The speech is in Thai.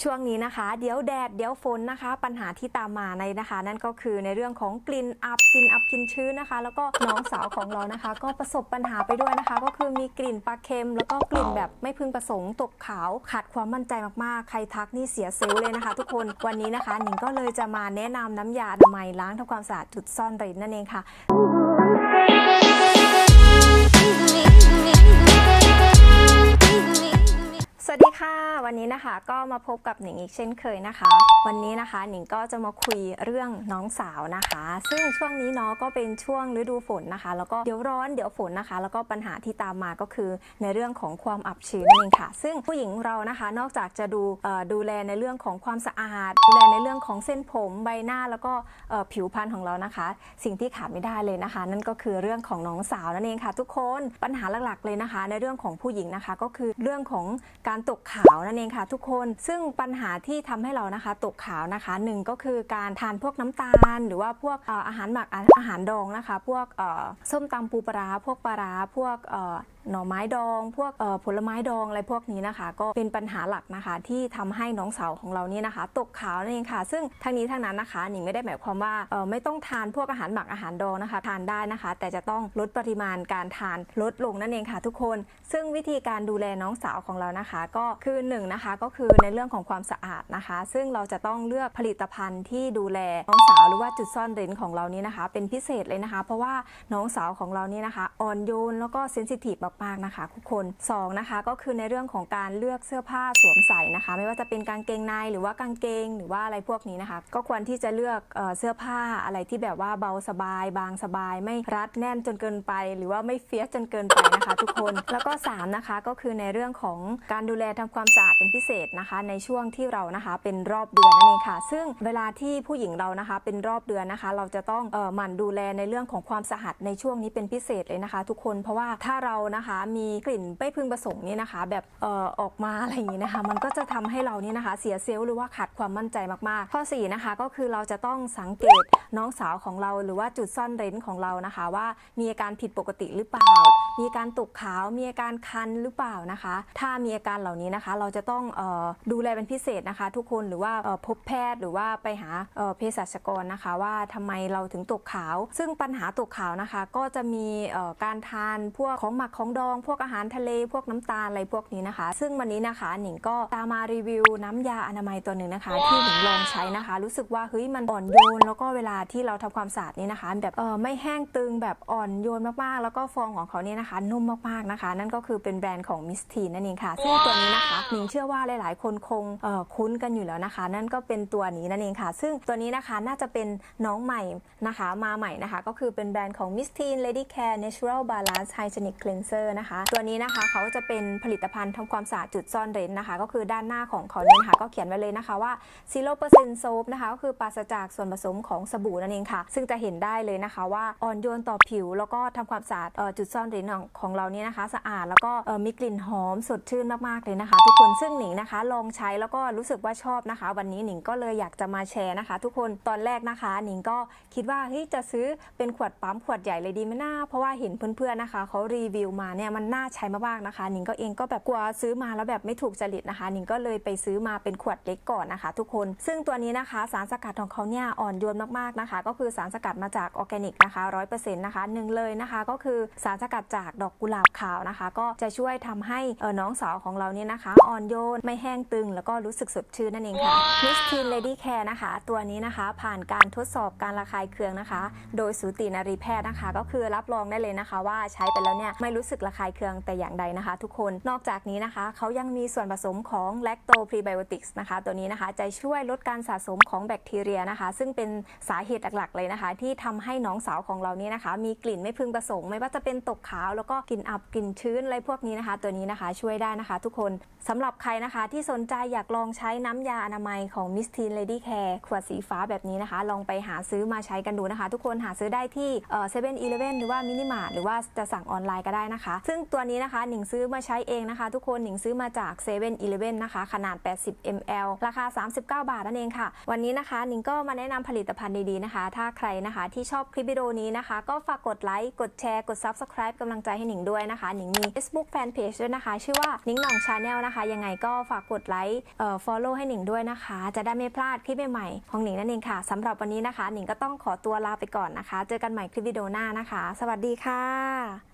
ช่วงนี้นะคะ เดี๋ยวแดดเดี๋ยวฝนนะคะ ปัญหาที่ตามมาในนะคะ นั่นก็คือในเรื่องของกลิ่นอับกลิ่นอับกลิ่นชื้นนะคะ แล้วก็น้องสาวของเรานะคะ ก็ประสบปัญหาไปด้วยนะคะ ก็คือมีกลิ่นปลาเค็ม แล้วก็กลิ่นแบบไม่พึงประสงค์ตกขาวขาดความมั่นใจมากๆ ใครทักนี่เสียเซลล์เลยนะคะ ทุกคนวันนี้นะคะหนิงก็เลยจะมาแนะนำน้ำยาอนามัยล้างทำความสะอาดจุดซ่อนเร้นนั่นเองค่ะ สวัสดีค่ะ วันนี้นะคะก็มาพบกับหนิงอีกเช่นเคยนะคะ วันนี้นะคะหนิงก็จะมาคุยเรื่องน้องสาวนะคะ ซึ่งช่วงนี้เนาะก็เป็นช่วงฤดูฝนนะคะ แล้วก็เดี๋ยวร้อนเดี๋ยวฝนนะคะ แล้วก็ปัญหาที่ตามมาก็คือในเรื่องของความอับชื้นนั่นเองค่ะ ซึ่งผู้หญิงเรานะคะนอกจากจะดูดูแลในเรื่องของความสะอาด ดูแลในเรื่องของเส้นผมใบหน้าแล้วก็ผิวพรรณของเรานะคะ สิ่งที่ขาดไม่ได้เลยนะคะ นั่นก็คือเรื่องของน้องสาวนั่นเองค่ะ ทุกคนปัญหาหลักๆเลยนะคะ ในเรื่องของผู้หญิงนะคะ ก็คือเรื่องของการตกขาวนั่นเองค่ะ ทุกคนซึ่งปัญหาที่ทำให้เรานะคะตกขาวนะคะหนึ่งก็คือการทานพวกน้ำตาล หรือว่าพวกอาหารหมักอาหารดองนะคะ พวกส้มตำปูปลาพวกปลาพวกหน่อไม้ดอง พวกผลไม้ดองอะไรพวกนี้นะคะ ก็เป็นปัญหาหลักนะคะที่ทำให้น้องสาวของเรานี่นะคะ ตกขาวนั่นเองค่ะ ซึ่งทั้งนี้ทั้งนั้นนะคะหนิงไม่ได้หมายความว่าไม่ต้องทานพวกอาหารหมักอาหารดองนะคะ ทานได้นะคะ แต่จะต้องลดปริมาณการทานลดลงนั่นเองค่ะ ทุกคน ซึ่งวิธีการดูแลน้องสาวของเรานะคะ ก็คือหนึ่งนะคะก็คือในเรื่องของความสะอาดนะคะ ซึ่งเราจะต้องเลือกผลิตภัณฑ์ที่ดูแลน้องสาวหรือว่าจุดซ่อนเร้นของเรานี่นะคะ เป็นพิเศษเลยนะคะ เพราะว่าน้องสาวของเรานี่นะคะอ่อนโยนแล้วก็เซนซิทีฟมากๆนะคะทุกคนสองนะคะก็คือในเรื่องของการเลือกเสื้อผ้าสวมใส่นะคะ ไม่ว่าจะเป็นกางเกงในหรือว่ากางเกงหรือว่าอะไรพวกนี้นะคะ ก็ควรที่จะเลือกเออเสื้อผ้าอะไรที่แบบว่าเบาสบาย บางสบาย ไม่รัดแน่นจนเกินไป หรือว่าไม่เฟียสจนเกินไปนะคะ ทุกคนแล้วก็สามนะคะก็คือในเรื่องของการดูแลทำความสะอาดเป็นพิเศษนะคะ ในช่วงที่เรานะคะเป็นรอบเดือนนั่นเองค่ะ ซึ่งเวลาที่ผู้หญิงเรานะคะ เป็นรอบเดือนนะคะ เราจะต้องเอ่อหมั่นดูแลในเรื่องของความสะอาดในช่วงนี้เป็นพิเศษเลยนะคะ ทุกคนเพราะว่าถ้าเรานะคะมีกลิ่นไม่พึงประสงค์นี่นะคะ แบบเอ่อออกมาอะไรอย่างนี้นะคะ มันก็จะทำให้เรานี่นะคะ เสียเซลล์หรือว่าขาดความมั่นใจมากๆ ข้อ4นะคะก็คือเราจะต้องสังเกตน้องสาวของเราหรือว่าจุดซ่อนเร้นของเรานะคะ ว่ามีอาการผิดปกติหรือเปล่า มีอาการตกขาว มีอาการคันหรือเปล่านะคะ ถ้ามีอาการเหล่านี้นะคะ เราจะต้องเออดูแลเป็นพิเศษนะคะ ทุกคนหรือว่าเอ่อพบแพทย์หรือว่าไปหาเอ่อเภสัชกรนะคะว่าทำไมเราถึงตกขาว ซึ่งปัญหาตกขาวนะคะ ก็จะมีเอ่อการทานพวกของหมักของดอง พวกอาหารทะเล พวกน้ำตาลอะไรพวกนี้นะคะ ซึ่งวันนี้นะคะหนิงก็ตามมารีวิวน้ำยาอนามัยตัวหนึ่งนะคะ ที่หนิงลองใช้นะคะ รู้สึกว่าเฮ้ยมันอ่อนโยนแล้วก็เวลาที่เราทำความสะอาดนี่นะคะ แบบเออไม่แห้งตึงแบบอ่อนโยนมากๆ แล้วก็ฟองของเขาเนี่ยนะคะนุ่มมากๆนะคะ นั่นก็คือเป็นแบรนด์ของมิสทีนนั่นเองค่ะซึ่งตัวนี้นะคะหนิงเชื่อว่าหลายๆ คนคงเอ่อคุ้นกันอยู่แล้วนะคะ นั่นก็เป็นตัวนี้นั่นเองค่ะ ซึ่งตัวนี้นะคะน่าจะเป็นน้องใหม่นะคะมาใหม่นะคะ ก็คือเป็นแบรนด์ของ Miss Teen Lady Care Natural Balance Hygienic Cleanser นะคะ ตัวนี้นะคะเขาจะเป็นผลิตภัณฑ์ทำความสะอาดจุดซ่อนเร้นนะคะ ก็คือด้านหน้าของเขาเนี่ยนะคะก็เขียนไว้เลยนะคะว่า 0% soap นะคะก็คือปราศจากส่วนผสมของสบู่นั่นเองค่ะ ซึ่งจะเห็นได้เลยนะคะว่าอ่อนโยนต่อผิวแล้วก็ทำความสะอาดเอ่อจุดซ่อนเร้นของของเราเนี่ยนะคะ สะอาดแล้วก็มีกลิ่นหอมสดชื่นมากๆเลยนะคะ ทุกคนซึ่งหนิงนะคะ ลองใช้แล้วก็รู้สึกว่าชอบนะคะ วันนี้หนิงก็เลยอยากจะมาแชร์นะคะ ทุกคนตอนแรกนะคะ หนิงก็คิดว่าเฮ้ยจะซื้อเป็นขวดปั๊มขวดใหญ่เลยดีไหมน่าเพราะว่าเห็นเพื่อนๆนะคะเขารีวิวมาเนี่ยมันน่าใช้มากๆนะคะหนิงก็เองก็แบบกลัวซื้อมาแล้วแบบไม่ถูกจริตนะคะหนิงก็เลยไปซื้อมาเป็นขวดเล็กก่อนนะคะ ทุกคน ซึ่งตัวนี้นะคะ สารสกัดของเขาเนี่ยอ่อนโยนมากๆนะคะ ก็คือสารสกัดมาจากออร์แกนิกนะคะร้อยเปอร์เซ็นต์นะคะหนึ่งเลยนะคะ ก็คือสารสกัดจากดอกกุหลาบขาวนะคะ ก็จะช่วยทำให้น้องสาวของเราเนี่ยนะคะอ่อนโยนไม่แห้งตึง แล้วก็รู้สึกสดชื่นนั่นเองค่ะ Miss Teen Lady Care นะคะ ตัวนี้นะคะผ่านการทดสอบการระคายเคืองนะคะ โดยสูตินารีแพทย์นะคะ ก็คือรับรองได้เลยนะคะ ว่าใช้ไปแล้วเนี่ยไม่รู้สึกระคายเคืองแต่อย่างใดนะคะ ทุกคนนอกจากนี้นะคะเขายังมีส่วนผสมของ Lacto Prebiotics นะคะ ตัวนี้นะคะจะช่วยลดการสะสมของแบคทีเรียนะคะ ซึ่งเป็นสาเหตุหลักๆเลยนะคะ ที่ทำให้น้องสาวของเรานี่นะคะ มีกลิ่นไม่พึงประสงค์ไม่ว่าจะเป็นตกขาวแล้วก็กลิ่นอับกลิ่นชื้นอะไรพวกนี้นะคะ ตัวนี้นะคะช่วยได้นะคะ ทุกคนสำหรับใครนะคะที่สนใจอยากลองใช้น้ำยาอนามัยของ Miss Teen Lady Care ขวดสีฟ้าแบบนี้นะคะ ลองไปหาซื้อมาใช้กันดูนะคะ ทุกคนหาซื้อได้ที่เซเว่นอีเลฟเว่นหรือว่ามินิมาร์ทหรือว่าจะสั่งออนไลน์ก็ได้นะคะ ซึ่งตัวนี้นะคะหนิงซื้อมาใช้เองนะคะ ทุกคนหนิงซื้อมาจากเซเว่นอีเลฟเว่นนะคะ ขนาด 80 ml ราคา 39 บาทนั่นเองค่ะ วันนี้นะคะหนิงก็มาแนะนำผลิตภัณฑ์ดีๆนะคะ ถ้าใครนะคะที่ชอบคลิปวิดีโอนี้นะคะ ก็ฝากกดไลค์กดแชร์กด subscribe กำลังใจให้หนิงด้วยนะคะ หนิงมี Facebook Fanpage ด้วยนะคะ ชื่อว่าหนิงหน่องชาแนลนะคะ ยังไงก็ฝากกดไลค์เอ่อ follow ให้หนิงด้วยนะคะ จะได้ไม่พลาดคลิปใหม่ๆของหนิงนั่นเองค่ะสำหรับวันนี้นะคะ หนิงก็ต้องขอตัวลาไปก่อนนะคะ เจอกันใหม่คลิปวิดีโอหน้านะคะ สวัสดีค่ะ